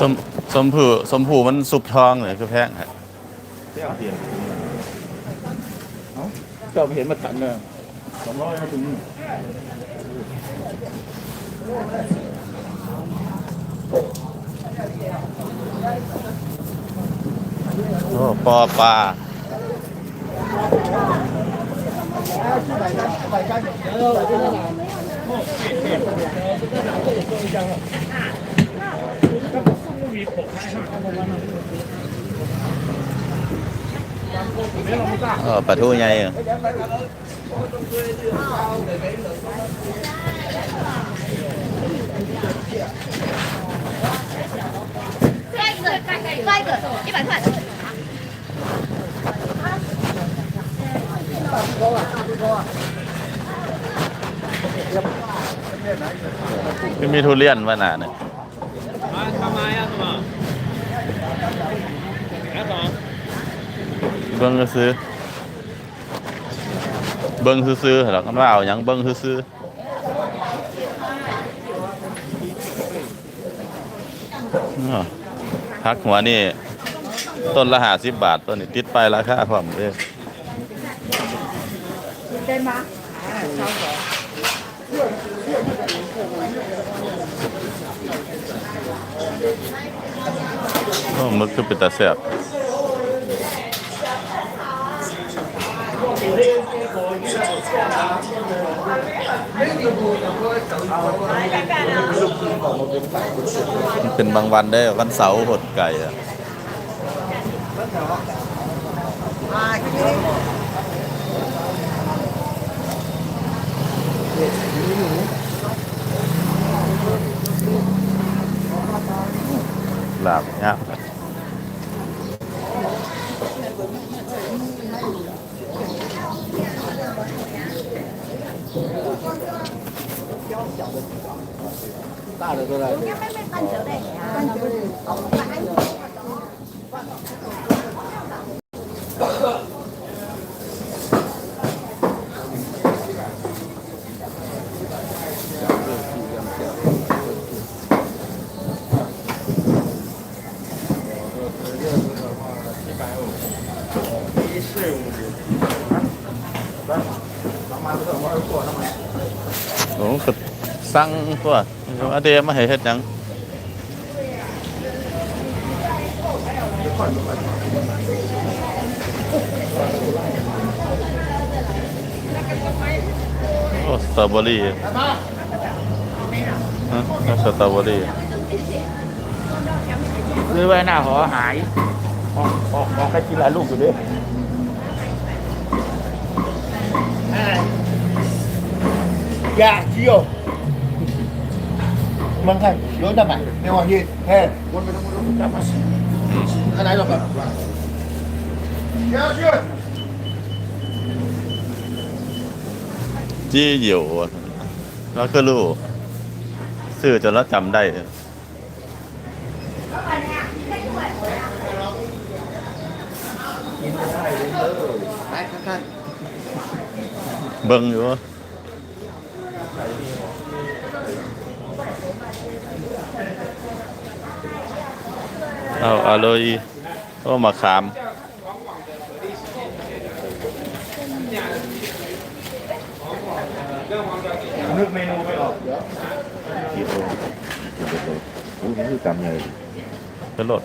สมสมผูสมผูมันสุบทองเลยคือแพงครับเจ้าเปลี่ยนเอ้าเจ้าไม่เห็นมาตันเลยสองร้อยมาถึงโอ้ปอปลา เออปลาทูใหญ่อะ ก็มีทุเรียนว่าหนาเนี่ยเบิ้งซื้อ เบิ้งซื้อๆหรอกันว่าเอาอย่างเบิ้งซื้อพักหัวนี่ ต้นละหาสิบบาทต้นนี้ติดไปราคาความเด้อ ลยโอ้มึกคือเป็นตาแซ่บมันเป็นบางวันได้วันเสาร์หดไก่อะ สั่งตัวอาเดียมาให้เฮ็ดหยังโอ้สตรอเบอรี่ฮะสตรอเบอรี่ดื้อไว้หน้าหอหายออกออกออกให้กินหลายลูกอยู่ด้วยยาเที่ยว มันใช่ยอดำอะในวันที่เฮ้ยวันไปทั้องมาทำมาสิขนาดหรอกครับจี้อยู่แล้วก็รู้สื่อจนเราจำได้เบิ่งอยู่ เอาอะเลยก็มาขามนึกเมนูไม่ออกกิโลอู้นี่กำไงกระโดด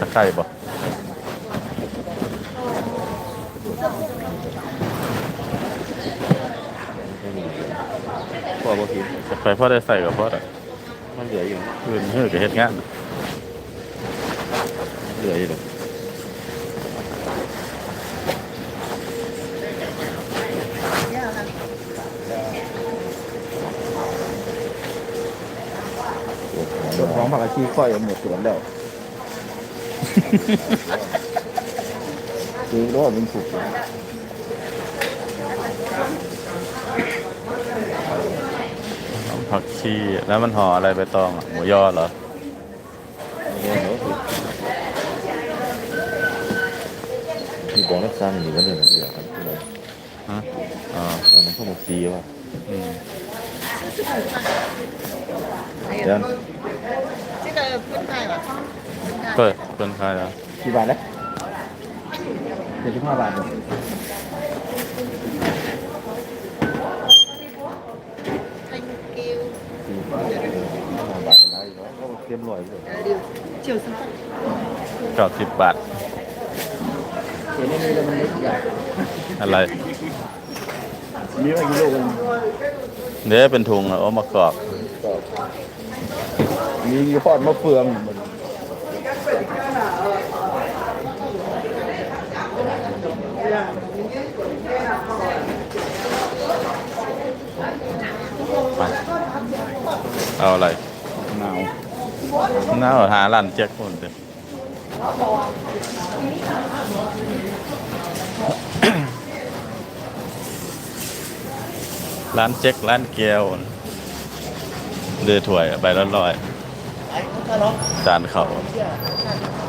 ตะไคร่บ่พอบ่กินตะไคร่อได้ใส่กับพ่ออะ มันเหลืออยู่คืนเฮือกับเฮ็ดงานเหลืออยู่เลยเจ้าของผักอาชีพค่อยเอาหมดสวนแล้วคือรู้ว่ามันสุกอยู่ น้ำ ผักชีแล้วมันห่ออะไรไปตองหมูยอเหรอมีบอกรักษามันอยู่วัเดียวกันเดียวครับที่เราฮะอ่าตอนนั้นเข้ามาซีว่ะอืม Ayan. Ayan. Sino, punta เปิดเปิดใคแล้ว กี่บาทนะเจ็ดสิบห้าบาทเหรอ ต็มร้ยเลยเดี๋ยวเจียวซะเก้าสิบบาทเห็นในนี้แล้วมันเล็ใหญ่อะไรนี่มันกิโลกเนี้ยเป็นถุงอะเอามากรอบมีทอดมะเฟืองเอาอะไร น่าหาร้านเจ๊กคนเดียวร้านเจ๊กร้านเกียวเดือถ้วยใบละร้อยจานเขา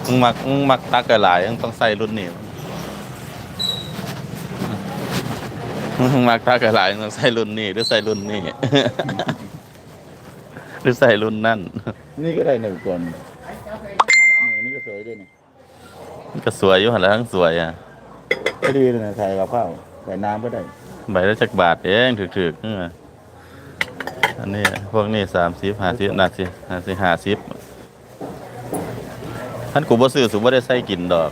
มึงมักมึงมักตักระหลายมึงต้องใส่รุ่นนี้มึงมักตักระหลายมึงต้องใส่รุ่นนี้หรือใส่รุ่นนี้ หรือใส่รุ่นนั่น นี่ก็ได้หนึ่งก่อนนี่นี่ก็สวยด้วยนี่มันก็สวยอยู่หันแล้วทั้งสวยอะก็ดีเลยนะใส่กับข้าวใส่น้ำก็ได้ ใบละจักบาทเองถึกๆนี่มาอันนี้พวกนี้สามสิบห้าสิบนาสิห้าสิบห้าสิบท่านกูบ่ซื้อสุบ่ได้ใส่กินดอก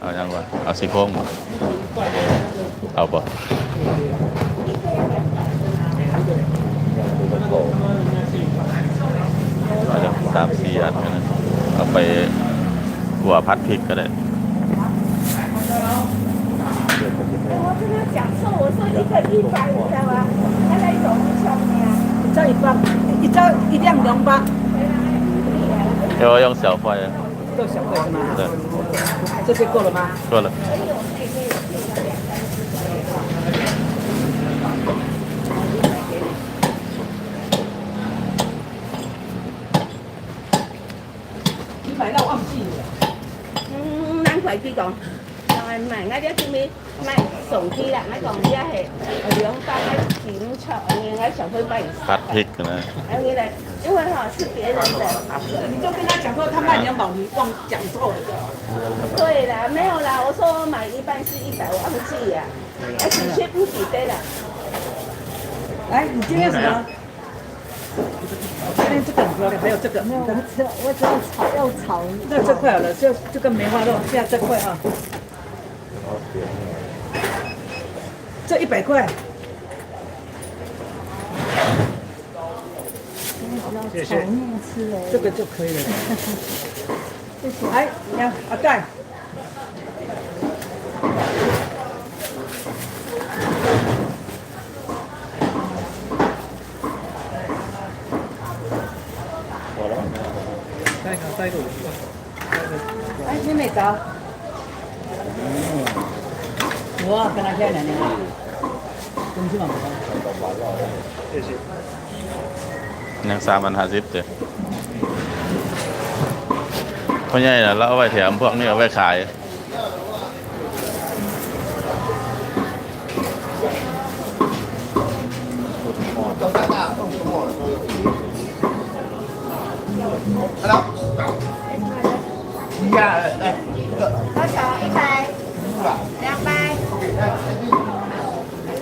เอายังวะเอาซี่โครงบ่ เอาบ่เอาจังสามสี่อันกันนะเอาไปหัวพัดพริกก็ได้ 我跟他讲说，我说一个一百，你知道吗？他那种上面啊，一张一百，一张一两两百，要用小块的，都小块是吗？对，这些够了吗？够了。 ừ, năng phải chi còn rồi mà ngay đó chứ mi mày sống chi là mày còn ra hệ ở đường ta mày kiếm chợ như ngay chẳng hơi bảy พัดพริกนะ em nghĩ là因为哈是别人的你就跟他讲说他卖两毛，你忘讲错了。对啦没有啦我说买一半是一百我忘记呀而且却不抵对了来，你今天什么？ 今天这个很漂亮，还有这个，没有，我只我只要炒要炒，那这块好了，就这个梅花肉，现在这块啊，这一百块，吃哎。这个就可以了。来，你看阿盖，再看再一个，哎妹妹早我跟他讲两年，东西嘛没有。 ยังสามพันห้าสิบเจ้พ่อใหญ่น่ะเราเอาไว้แถมพวกนี้เอาไว้ขาย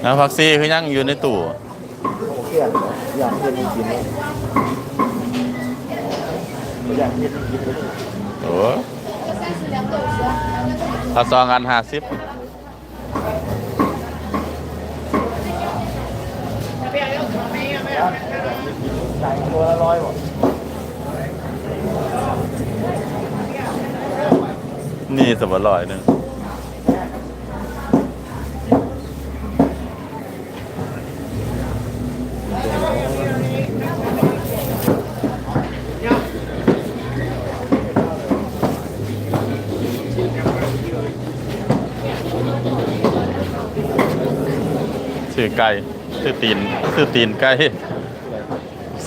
แล้วพักซี่คือยังอยู่ในตู้เที่ยงอยางเย็นกินเลยอยางเย็นกินเลยโอ้เอาซองอันห้าสิบจ่ายตัวละร้อยหมดนี่สมบัติลอยหนึ่ง ซื้อไก่ซื้อตีนซื้อตีนไก่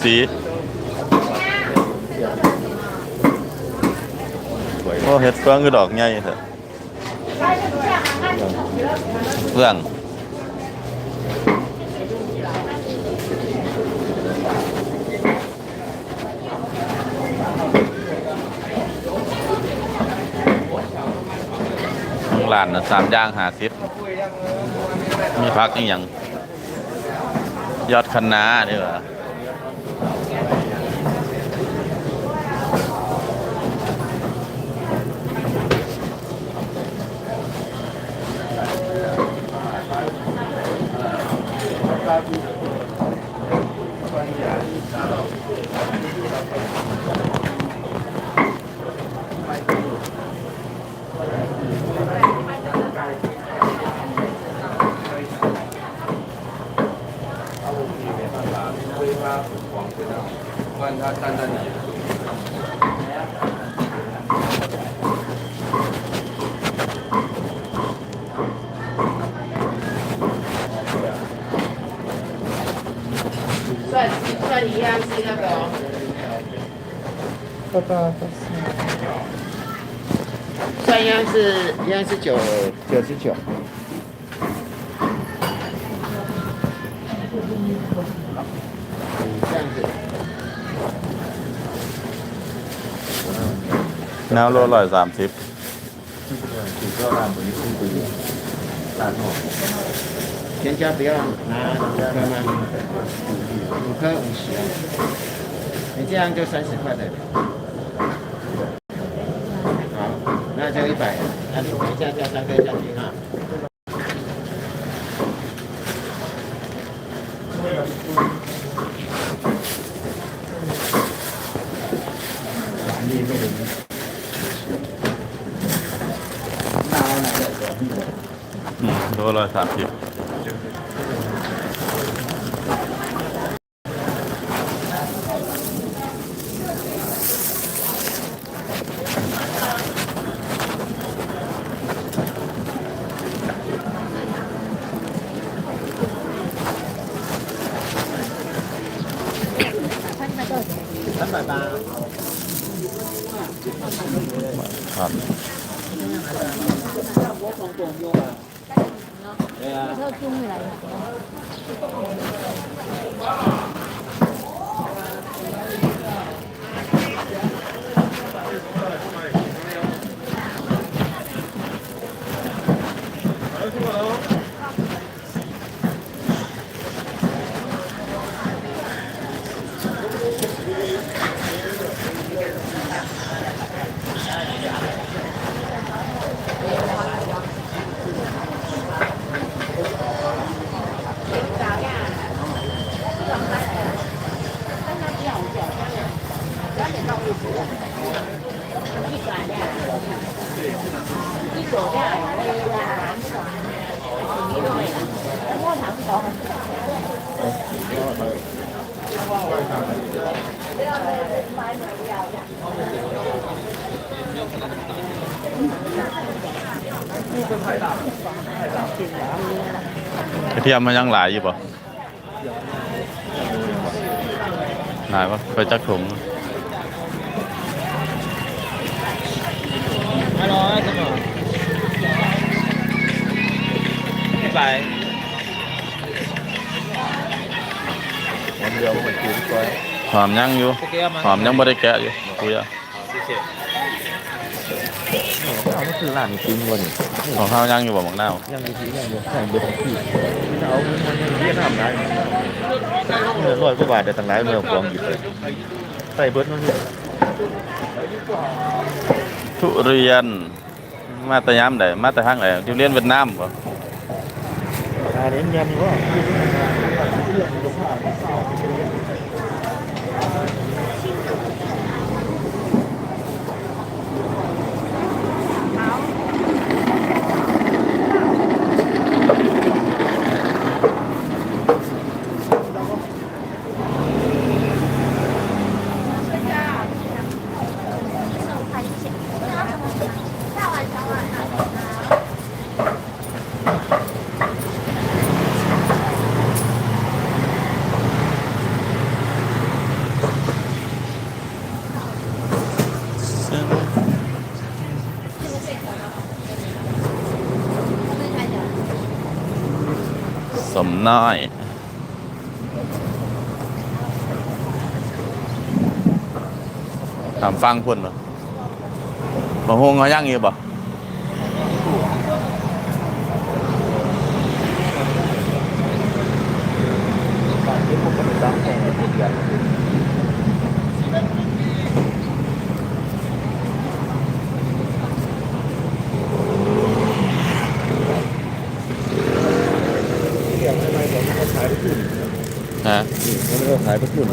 สีโอ้เห็ดเฟืองคือดอกใหญ่เถอะเฟือง ร้านนะสามย่างหาสิบมีพักอีกอย่างยอดคะน้านี่เหรอ 算算一样是那个哦。算一样是一样是九九十九。这样子， นวโลร้อยสามสิบ 添加不要拿五颗吗？五颗五十，你这样就三十块的。好，那就一百，那你等一下加三颗下去哈。 อืมโลร้อยสามสิบ กระเทียมมันยังหลายอยู่ป่ะหลายป่ะไปจักถุง หอมยังอยู่ cái kia mà หอมยังไม่ได้แกะอยู่คุยอะเอามันคือร้านกินวันนี้ของข้าวยังอยู่บ่หมักนาวยังดีๆยังอยู่แข่งเบอร์ของพี่เอาเงินมันยังเรียกทำได้เงินร้อยกว่าบาทแต่ต่างหลายเมื่อฟองหยิบเลยใส่เบิร์ดมันเนี่ยทุเรียน มาแต่ย้ำไหนมาแต่ห้างไหนทุเรียนเวียดนามป่ะอันนี้ยำว่า น้อยถามฟังพุ่นบ่บ่ฮงเขายังอยู่บ่เรียกไม่ไม่ผมก็ ขายไปขึ้นฮะผมก็ขายไปขึ้น